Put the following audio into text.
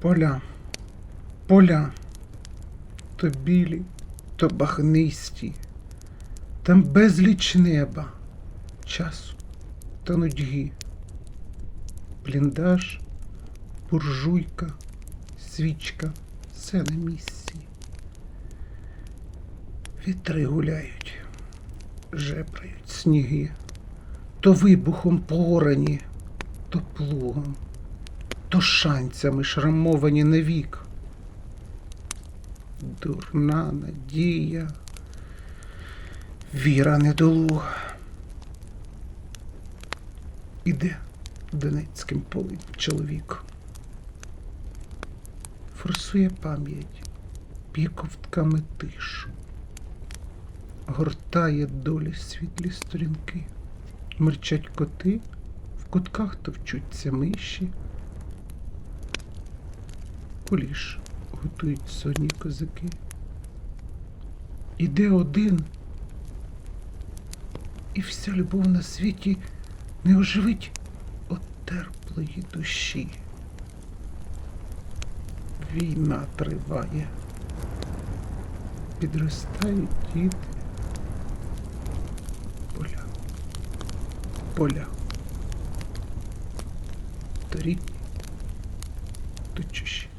Поля, поля, то білі, то багнисті, там безліч неба, часу та нудьги. Бліндаж, буржуйка, свічка, все на місці. Вітри гуляють, жебрають сніги, то вибухом порані, то плугом, то шанцями шрамовані навік. Дурна надія, віра недолуга. Іде Донецьким полем чоловік. Форсує пам'ять, п'є ковтками тишу, гортає долі світлі сторінки, мерчать коти, в кутках товчуться миші. Куліш готують сонні козаки. Іде один, і вся любов на світі не оживить от терплої душі. Війна триває. Підростають діти. Поля. Поля. То рідні, то чужі.